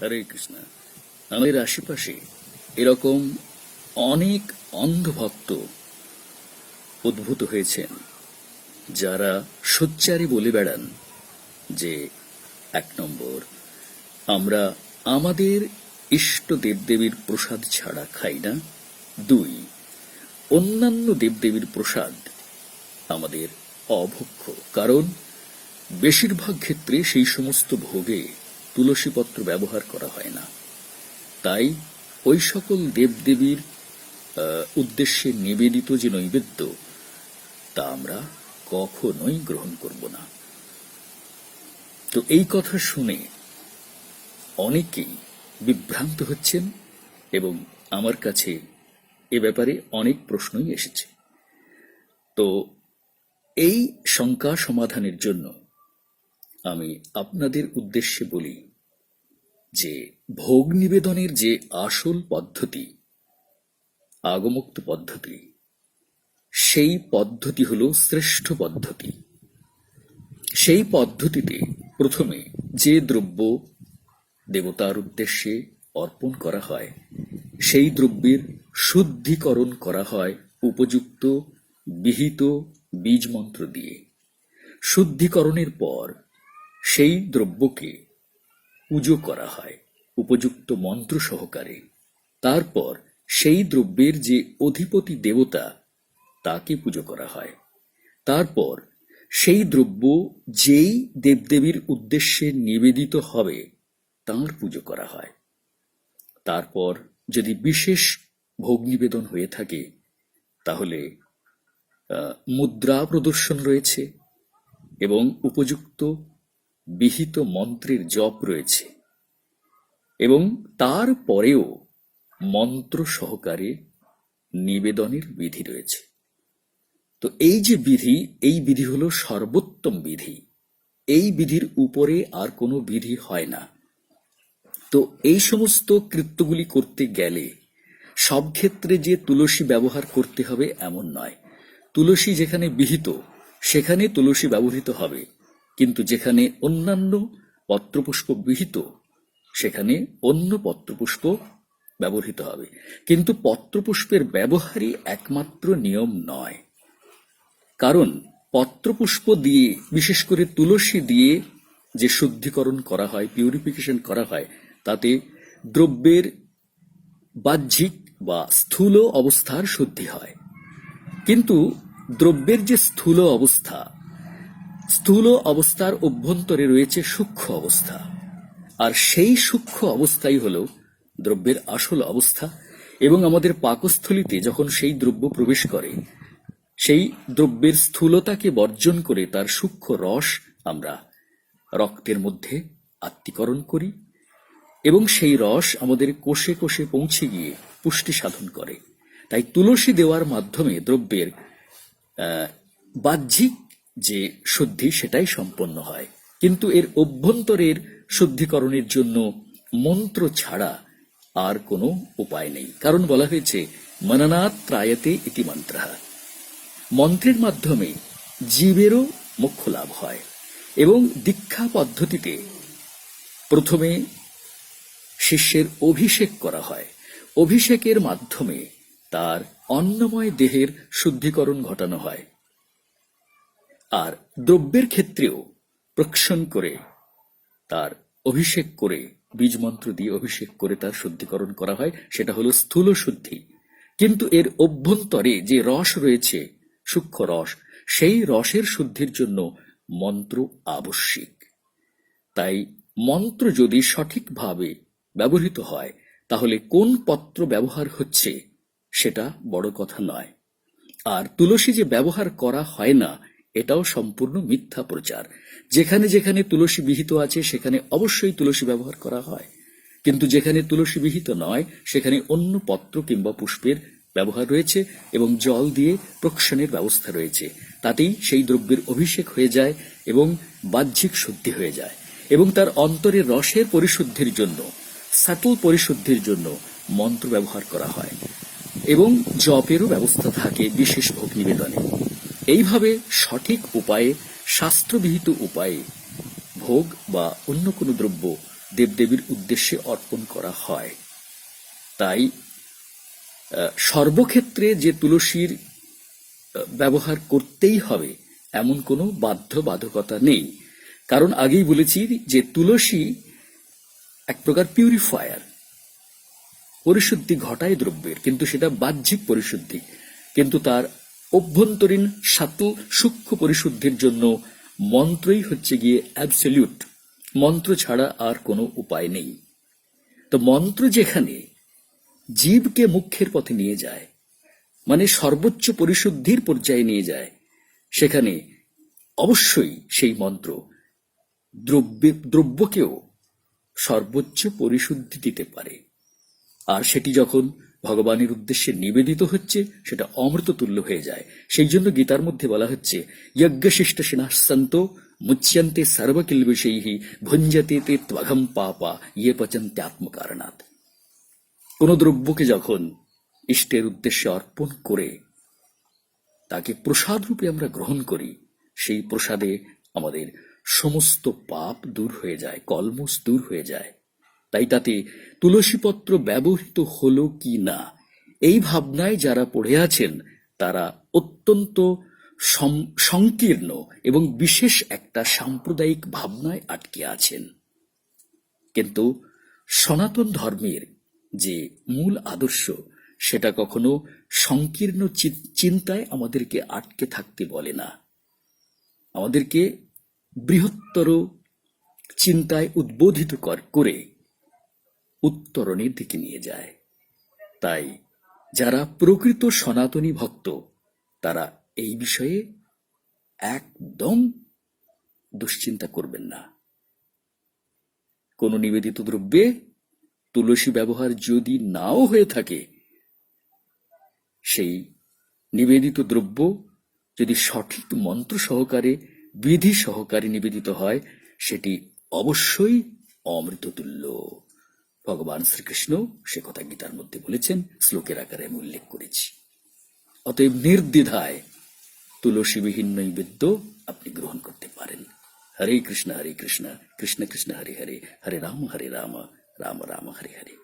হরে কৃষ্ণ। আমাদের আশেপাশে এরকম অনেক অন্ধভক্ত উদ্ভূত হয়েছেন, যারা সোচ্চারে বলে বেড়ান যে, এক নম্বর, আমরা আমাদের ইষ্ট দেবদেবীর প্রসাদ ছাড়া খাই না। দুই, অন্যান্য দেবদেবীর প্রসাদ আমাদের অভক্ষ কারণ বেশিরভাগ ক্ষেত্রে সেই সমস্ত ভোগে তুলসীপত্র ব্যবহার করা হয় না। তাই ওই সকল দেবদেবীর উদ্দেশ্যে নিবেদিত যে নৈবেদ্য, তা আমরা কখনোই গ্রহণ করব না। তো এই কথা শুনে অনেকেই বিভ্রান্ত হচ্ছেন এবং আমার কাছে এ ব্যাপারে অনেক প্রশ্নই এসেছে। তো এই শঙ্কা সমাধানের জন্য আমি আপনাদের উদ্দেশ্যে বলি যে ভোগ নিবেদনের যে আসল পদ্ধতি, আগমুক্ত পদ্ধতি, সেই পদ্ধতি হল শ্রেষ্ঠ পদ্ধতি। সেই পদ্ধতিতে প্রথমে যে দ্রব্য দেবতার উদ্দেশ্যে অর্পণ করা হয়, সেই দ্রব্যের শুদ্ধিকরণ করা হয় উপযুক্ত, বিহিত বীজ মন্ত্র দিয়ে। শুদ্ধিকরণের পর সেই দ্রব্যকে পুজো করা হয়, উপযুক্ত মন্ত্র সহকারে। তারপর সেই দ্রব্যের যে অধিপতি দেবতা, তাকে পুজো করা হয়। তারপর সেই দ্রব্য যেই দেবদেবীর উদ্দেশ্যে নিবেদিত হবে, তাঁর পুজো করা হয়। তারপর যদি বিশেষ ভোগ নিবেদন হয়ে থাকে, তাহলে মুদ্রা প্রদর্শন রয়েছে এবং উপযুক্ত বিহিত মন্ত্রের জপ রয়েছে এবং তারপরেও মন্ত্র সহকারে নিবেদনের বিধি রয়েছে। তো এই যে বিধি, এই বিধি হলো সর্বোত্তম বিধি। এই বিধির উপরে আর কোনো বিধি হয় না। তো এই সমস্ত কৃত্যগুলি করতে গেলে সব ক্ষেত্রে যে তুলসী ব্যবহার করতে হবে এমন নয়। তুলসী যেখানে বিহিত, সেখানে তুলসী ব্যবহৃত হবে। কিন্তু যেখানে অন্যান্য পত্রপুষ্প বিহিত, সেখানে অন্য পত্রপুষ্প ব্যবহৃত হবে। কিন্তু পত্রপুষ্পের ব্যবহারই একমাত্র নিয়ম নয়। কারণ পত্রপুষ্প দিয়ে, বিশেষ করে তুলসী দিয়ে যে শুদ্ধিকরণ করা হয় পিউরিফিকেশন করা হয়, তাতে দ্রব্যের বাহ্যিক বা স্থূল অবস্থার শুদ্ধি হয়। কিন্তু দ্রব্যের যে স্থূল অবস্থা স্থূল অবস্থার অভ্যন্তরে রয়েছে সূক্ষ্ম অবস্থা। আর সেই সূক্ষ্ম অবস্থাই হল দ্রব্যের আসল অবস্থা এবং আমাদের পাকস্থলিতে যখন সেই দ্রব্য প্রবেশ করে, সেই দ্রব্যের স্থূলতাকে বর্জন করে তার সূক্ষ্ম রস আমরা রক্তের মধ্যে আত্মীকরণ করি এবং সেই রস আমাদের কোষে কোষে পৌঁছে গিয়ে পুষ্টি সাধন করে। তাই তুলসী দেওয়ার মাধ্যমে দ্রব্যের বাহ্যিক যে শুদ্ধি সেটাই সম্পন্ন হয়। কিন্তু এর অভ্যন্তরের শুদ্ধিকরণের জন্য মন্ত্র ছাড়া আর কোনো উপায় নেই। কারণ বলা হয়েছে মননাথ ত্রায়তে ইতি মন্ত্র। মন্ত্রের মাধ্যমে জীবেরও মুখ্য লাভ হয় এবং দীক্ষা পদ্ধতিতে প্রথমে শিষ্যের অভিষেক করা হয়। অভিষেকের মাধ্যমে তার অন্নময় দেহের শুদ্ধিকরণ ঘটানো হয়। আর দ্রব্যের ক্ষেত্রেও প্রক্ষণ করে, তার অভিষেক করে বীজ মন্ত্র দিয়ে অভিষেক করে তার শুদ্ধিকরণ করা হয়, সেটা হলো স্থূল শুদ্ধি। কিন্তু এর অভ্যন্তরে যে রস রয়েছে, সূক্ষ্ম রস, সেই রসের শুদ্ধির জন্য মন্ত্র আবশ্যিক। তাই মন্ত্র যদি সঠিকভাবে ব্যবহৃত হয়, তাহলে কোন পত্র ব্যবহার হচ্ছে, সেটা বড় কথা নয়। আর তুলসী যে ব্যবহার করা হয় না এটাও সম্পূর্ণ মিথ্যা প্রচার। যেখানে যেখানে তুলসী বিহিত আছে, সেখানে অবশ্যই তুলসী ব্যবহার করা হয়। কিন্তু যেখানে তুলসী বিহিত নয়, সেখানে অন্য পত্র কিংবা পুষ্পের ব্যবহার রয়েছে এবং জল দিয়ে প্রক্ষণের ব্যবস্থা রয়েছে। তাতেই সেই দ্রব্যের অভিষেক হয়ে যায় এবং বাহ্যিক শুদ্ধি হয়ে যায়। এবং তার অন্তরে রসের পরিশুদ্ধির জন্য সাটল পরিশুদ্ধির জন্য মন্ত্র ব্যবহার করা হয়। এবং জপেরও ব্যবস্থা থাকে বিশেষ ভোগ নিবেদনে। এইভাবে সঠিক উপায়ে, শাস্ত্রবিহিত উপায়ে ভোগ বা অন্য কোনো দ্রব্য দেবদেবীর উদ্দেশ্যে অর্পণ করা হয়। তাই সর্বক্ষেত্রে যে তুলসীর ব্যবহার করতেই হবে এমন কোনো বাধ্যবাধকতা নেই। কারণ আগেই বলেছি যে তুলসী এক প্রকার পিউরিফায়ার, পরিশুদ্ধি ঘটায় দ্রব্যের, কিন্তু সেটা বাহ্যিক পরিশুদ্ধি। কিন্তু তার অভ্যন্তরীণ সাতল সূক্ষ্ম পরিশুদ্ধির জন্য মন্ত্রই হচ্ছে গিয়ে অ্যাবসলিউট মন্ত্র ছাড়া আর কোনো উপায় নেই। তো মন্ত্র যেখানে জীবকে মুখ্যের পথে নিয়ে যায় মানে সর্বোচ্চ পরিশুদ্ধির পর্যায়ে নিয়ে যায়, সেখানে অবশ্যই সেই মন্ত্র দ্রব্যে, দ্রব্যকেও সর্বোচ্চ পরিশুদ্ধি দিতে পারে। আর সেটি যখন ভগবানের উদ্দেশ্যে নিবেদিত হচ্ছে, সেটা অমৃত তুল্য হয়ে যায়। সেই জন্য গীতার মধ্যে বলা হচ্ছে, যজ্ঞশিষ্ট সিনাসন্ত মুচ্যন্তে সর্বকিলবিষয়ী ভুঞ্জতে তে ত্বঘম পাপা ইয়ে পচন্তে আত্মকারণাৎ কোন দ্রব্যকে যখন ইষ্টের উদ্দেশ্যে অর্পণ করে তাকে প্রসাদ রূপে আমরা গ্রহণ করি, সেই প্রসাদে আমাদের সমস্ত পাপ দূর হয়ে যায় কলমস দূর হয়ে যায়। তাই তাতে তুলসীপত্র ব্যবহৃত হলো কি না? এই ভাবনায় যারা পড়ে আছেন, তারা অত্যন্ত সংকীর্ণ এবং বিশেষ একটা সাম্প্রদায়িক ভাবনায় আটকে আছেন। কিন্তু সনাতন ধর্মের যে মূল আদর্শ, সেটা কখনো সংকীর্ণ চিন্তায় আমাদেরকে আটকে থাকতে বলে না। আমাদেরকে বৃহত্তর চিন্তায় উদ্বোধিত করে উত্তরণের দিকে নিয়ে যায়। তাই যারা প্রকৃত সনাতনী ভক্ত, তারা এই বিষয়ে একদম দুশ্চিন্তা করবেন না। কোন নিবেদিত দ্রব্যে তুলসী ব্যবহার যদি নাও হয়ে থাকে, সেই নিবেদিত দ্রব্য যদি সঠিক মন্ত্র সহকারে, বিধি সহকারে নিবেদিত হয়, সেটি অবশ্যই অমৃততুল্য। ভগবান শ্রীকৃষ্ণ সে কথা গীতার মধ্যে বলেছেন, শ্লোকের আকারে আমি উল্লেখ করেছি। অতএব নির্দ্বিধায় তুলসীবিহীন নৈবেদ্য আপনি গ্রহণ করতে পারেন। হরে কৃষ্ণ হরে কৃষ্ণ কৃষ্ণ কৃষ্ণ, হরে হরে হরে রাম হরে রাম রাম রাম, হরে হরে।